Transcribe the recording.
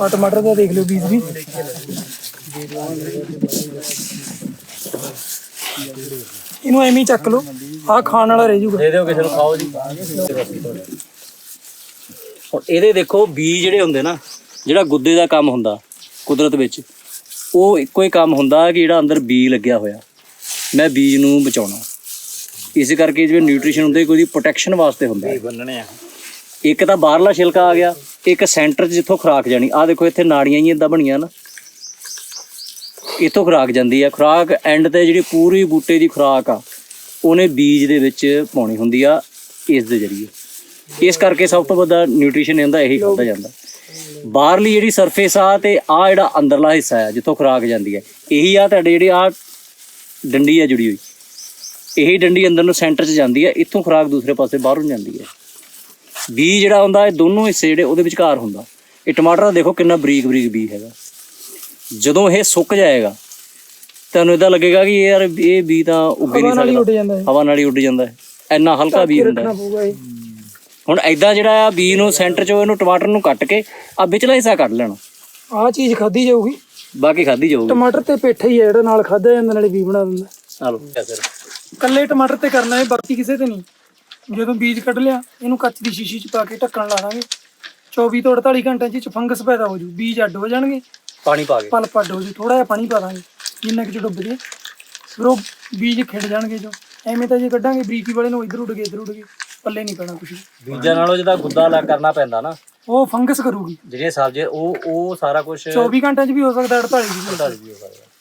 ਆ ਟਮਾਟਰ ਦਾ ਦੇਖ ਲਿਓ ਬੀਜ ਵੀ। ਇਹਨੂੰ ਐਵੇਂ ਹੀ ਚੱਕ ਲਓ ਆ ਖਾਣ ਵਾਲਾ ਰਹਿ ਜੂਗਾ ਦੇ ਦਿਓ ਕਿਸੇ ਨੂੰ ਖਾਓ ਜੀ। ਹੁਣ ਇਹਦੇ ਦੇਖੋ ਬੀ ਜਿਹੜੇ ਹੁੰਦੇ ਨਾ ਜਿਹੜਾ ਗੁੱਦੇ ਦਾ ਕੰਮ ਹੁੰਦਾ ਕੁਦਰਤ ਵਿੱਚ ਉਹ ਇੱਕੋ ਹੀ ਕੰਮ ਹੁੰਦਾ ਕਿ ਜਿਹੜਾ ਅੰਦਰ ਬੀ ਲੱਗਿਆ ਹੋਇਆ। ਮੈਂ ਬੀਜ ਨੂੰ ਬਚਾਉਣਾ। ਇਸ ਕਰਕੇ ਜਿਵੇਂ ਨਿਊਟ੍ਰੀਸ਼ਨ ਹੁੰਦੇ ਕੋਈ ਪ੍ਰੋਟੈਕਸ਼ਨ ਵਾਸਤੇ ਹੁੰਦਾ। ਬੰਨਣੇ ਆ। ਇੱਕ ਤਾਂ ਬਾਹਰਲਾ ਛਿਲਕਾ ਆ ਗਿਆ। ਇੱਕ ਸੈਂਟਰ ਜਿੱਥੋਂ ਖੁਰਾਕ ਜਾਣੀ ਆ ਦੇਖੋ ਇੱਥੇ ਨਾੜੀਆਂ ਹੀ ਇਦਾਂ ਬਣੀਆਂ ਨਾ। ਇੱਥੋਂ ਖੁਰਾਕ ਜਾਂਦੀ ਆ ਖੁਰਾਕ ਐਂਡ ਤੇ ਜਿਹੜੀ ਪੂਰੀ ਬੂਟੇ ਦੀ ਖੁਰਾਕ ਆ ਉਹਨੇ ਬੀਜ ਦੇ ਵਿੱਚ ਪਾਉਣੀ ਹੁੰਦੀ ਆ ਇਸ ਦੇ ਜ਼ਰੀਏ। ਇਸ ਕਰਕੇ ਸਭ ਤੋਂ ਵੱਡਾ ਨਿਊਟ੍ਰੀਸ਼ਨ ਇਹਦਾ ਇਹੀ ਖਾਦਾ ਜਾਂਦਾ। ਬਾਹਰਲੀ ਜਿਹੜੀ ਸਰਫੇਸ ਆ ਤੇ ਆ ਜਿਹੜਾ ਅੰਦਰਲਾ ਹਿੱਸਾ ਆ ਜਿੱਥੋਂ ਖੁਰਾਕ ਜਾਂਦੀ ਹੈ ਇਹੀ ਆ ਤੁਹਾਡੇ ਜਿਹੜੇ ਆ ਡੰਡੀ ਆ ਜੁੜੀ ਹੋਈ। ਇਹੀ ਡੰਡੀ ਅੰਦਰ ਨੂੰ ਸੈਂਟਰ 'ਚ ਜਾਂਦੀ ਹੈ ਇੱਥੋਂ ਖੁਰਾਕ ਦੂਸਰੇ ਪਾਸੇ ਬਾਹਰੋਂ ਜਾਂਦੀ ਹੈ ਬੀ ਜਿਹੜਾ ਹੁੰਦਾ ਇਹ ਦੋਨੋਂ ਹਿੱਸੇ ਜਿਹੜੇ ਉਹਦੇ ਵਿਚਕਾਰ ਹੁੰਦਾ। ਇਹ ਟਮਾਟਰ ਦਾ ਦੇਖੋ ਕਿੰਨਾ ਬਰੀਕ ਬਰੀਕ ਬੀ ਹੈਗਾ। ਜਦੋਂ ਇਹ ਸੁੱਕ ਜਾਏਗਾ ਤੁਹਾਨੂੰ ਇਦਾਂ ਲੱਗੇਗਾ ਕਿ ਯਾਰ ਇਹ ਬੀ ਤਾਂ ਉੱਗ ਨਹੀਂ ਸਕਦਾ। ਹਵਾ ਨਾਲ ਹੀ ਉੱਡ ਜਾਂਦਾ ਹੈ। ਇੰਨਾ ਹਲਕਾ ਬੀ ਹੁੰਦਾ ਹੁਣ ਐਦਾਂ ਜਿਹੜਾ ਆ ਬੀ ਨੂੰ ਸੈਂਟਰ 'ਚੋਂ ਇਹਨੂੰ ਟਮਾਟਰ ਨੂੰ ਕੱਟ ਕੇ ਆ ਵਿਚਲਾ ਹਿੱਸਾ ਕੱਢ ਲੈਣਾ। ਆ ਚੀਜ਼ ਖਾਧੀ ਜਾਊਗੀ। ਬਾਕੀ ਖਾਧੀ ਜਾਊਗੀ। ਟਮਾਟਰ ਤੇ ਪੇਠਾ ਹੀ ਹੈ ਜਿਹੜਾ ਨਾਲ ਖਾਦਾ ਜਾਂਦਾ ਨਾਲੇ ਵੀ ਬਣਾ ਦਿੰਦਾ। ਚਲੋ ਕੱਲੇ ਟਮਾਟਰ ਤੇ ਕਰਨਾ ਹੈ ਬਾਕੀ ਕਿਸੇ ਤੇ ਨਹੀਂ। ਜਦੋਂ ਬੀਜ ਕੱਢ ਲਿਆ ਇਹਨੂੰ ਕੱਚ ਦੀ ਸ਼ੀਸ਼ੀ 'ਚ ਪਾ ਕੇ ਢੱਕਣ ਲਾ ਦਾਂਗੇ। 24 ਤੋਂ 48 ਘੰਟਿਆਂ 'ਚ ਇਹ 'ਚ ਫੰਗਸ ਪੈਦਾ ਹੋ ਜੂ ਬੀਜ ਅੱਡ ਹੋ ਜਾਣਗੇ। ਪਾਣੀ ਪਾ ਕੇ। ਪਲਪ ਅੱਡ ਹੋ ਜੂ ਥੋੜਾ ਜਿਹਾ ਪਾਣੀ ਪਾ ਦਾਂਗੇ ਜਿੰਨਾ ਕਿ ਡੁੱਬ ਜੇ। ਫਿਰ ਉਹ ਬੀਜ ਖਿੜ ਜਾਣਗੇ ਜੋ। ਐਵੇਂ ਤਾਂ ਜੇ ਕੱਢਾਂਗੇ ਬਰੀਕੀ ਵਾਲੇ ਨੂੰ ਇੱਧਰ ਉੱਡ ਗਏ ਇੱਧਰ ਉੱਡ ਗਏ ਪੱਲੇ ਨਹੀਂ ਪੈਣਾ ਕੁਝ ਬੀਜਾਂ ਨਾਲੋਂ ਜਿਹਦਾ ਗੁੱਦਾ ਲਾ ਕਰਨਾ ਪੈਂਦਾ ਨਾ। ਉਹ ਫੰਗਸ ਕਰੂਗੀ। ਜਿਹੜੀਆਂ ਸਬਜ਼ੀਆਂ ਉਹ ਉਹ ਸਾਰਾ ਕੁਝ 24 ਘੰਟਿਆਂ 'ਚ ਵੀ ਹੋ ਸਕਦਾ 48 ਵੀ ਹੋ ਸਕਦਾ।